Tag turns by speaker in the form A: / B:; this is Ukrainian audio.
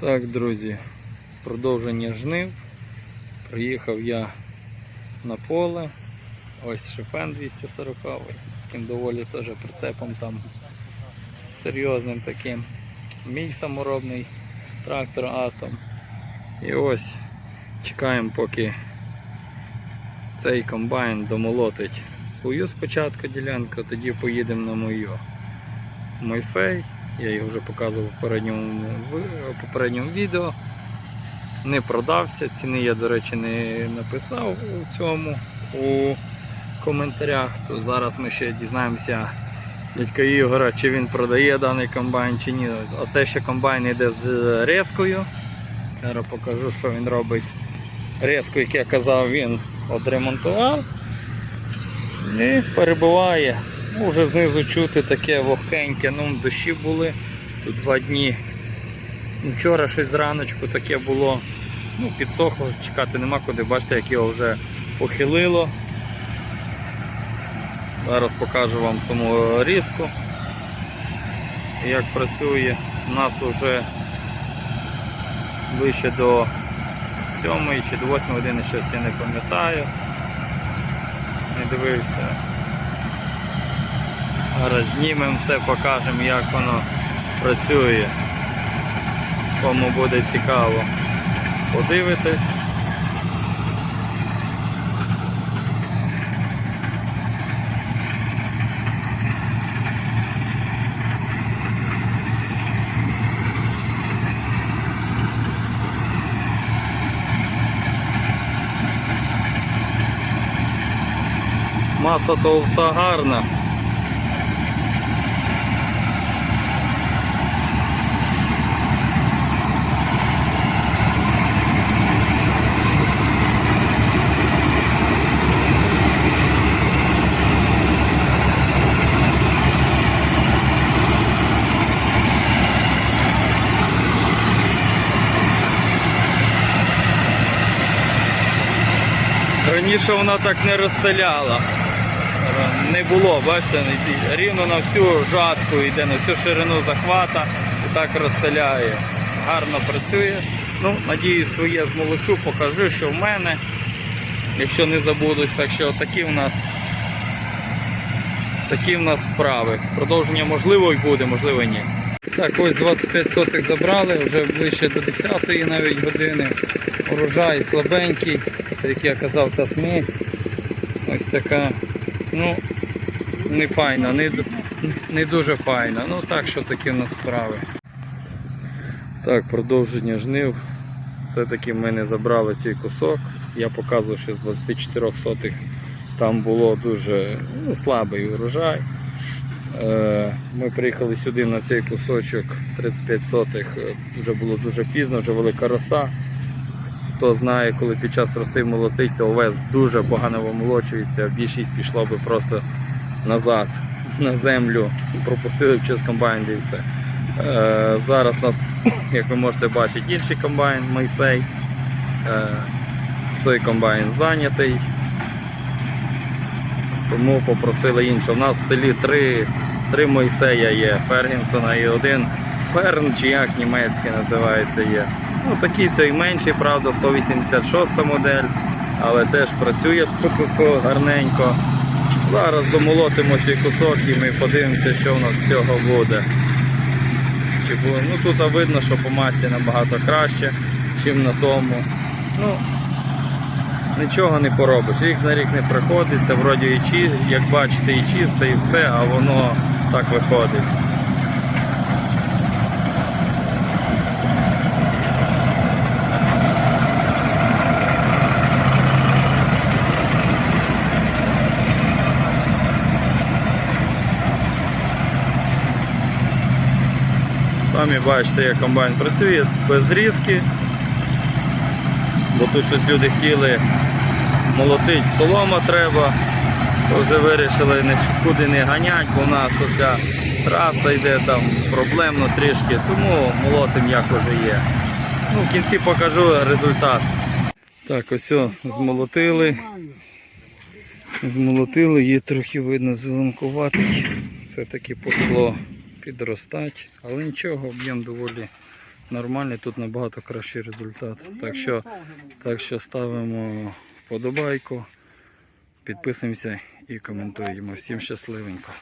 A: Так, друзі, продовження жнив. Приїхав я на поле. Ось шифен 240 з таким доволі теж прицепом там серйозним таким. Мій саморобний трактор Атом. І ось чекаємо, поки цей комбайн домолотить свою спочатку ділянку, тоді поїдемо на мою. Мойсей, я його вже показував в попередньому, в попередньому відео. Не продався, ціни я, до речі, не написав у цьому у коментарях. То зараз ми ще дізнаємося дядька Ігора, чи він продає даний комбайн чи ні. Оце ще комбайн йде з резкою. Зараз покажу, що він робить. Резку, як я казав, він одремонтував і перебуває. Вже знизу чути таке вогкеньке, ну дощі були тут два дні. Вчора щось зраночку таке було. Ну, підсохло, чекати нема куди, бачите, як його вже похилило. Зараз покажу вам саму різку, як працює. У нас вже ближче до 7 чи до 8 години щось я не пам'ятаю. Не дивився. Зараз знімемо все, покажемо, як воно працює. Кому буде цікаво, подивитись. Маса то все гарна. Раніше вона так не розстеляла. Не було, бачите, рівно на всю жатку йде, на всю ширину захвата і так розстеляє. Гарно працює. Ну, надіюсь, своє змолочу, покажу, що в мене. Якщо не забудусь, так що такі в нас такі в нас справи. Продовження можливо і буде, можливо ні. Так, ось 25 сотих забрали, вже ближче до 10-ї навіть години. Урожай слабенький, це як я казав, та смесь. Ось така. Ну, не файна, не, не дуже файна. Ну так, що такі в нас справи. Так, продовження жнив. Все-таки ми не забрали цей кусок. Я показував, що з 24 сотих там було дуже ну, слабий урожай. Е, Ми приїхали сюди на цей кусочок 35 сотих. е, Вже було дуже пізно, вже велика роса. Хто знає, коли під час роси молотить, то овес дуже погано вимолочується, більшість пішла би просто назад на землю, пропустили б через комбайн і все. Е, зараз у нас, як ви можете бачити, інший комбайн Мойсей. Е, той комбайн зайнятий. Тому попросили іншого. У нас в селі три, три Мойсея є, Фергінсона і один Ферн, чи як німецький називається є. Ну такий цей менший, правда, 186 модель, але теж працює гарненько. Зараз домолотимо цей кусок і ми подивимося, що в нас з цього буде. Чи буде. Ну тут видно, що по масі набагато краще, ніж на тому. Ну, Нічого не поробиш. Рік на рік не приходиться, вроді і чі, як бачите, і чисте, і все, а воно так виходить. Самі бачите, як комбайн працює без різки, бо тут щось люди хотіли молотить солома треба, вже вирішили нікуди не ганять, бо у нас оця траса йде там проблемно трішки, тому молотим як уже є. Ну, в кінці покажу результат. Так, ось змолотили. Змолотили, є трохи видно зеленкуватий. Все-таки пошло підростати, але нічого, об'єм доволі нормальний, тут набагато кращий результат. Так що, так що ставимо подобайку, підписуємося і коментуємо. Всім щасливенько.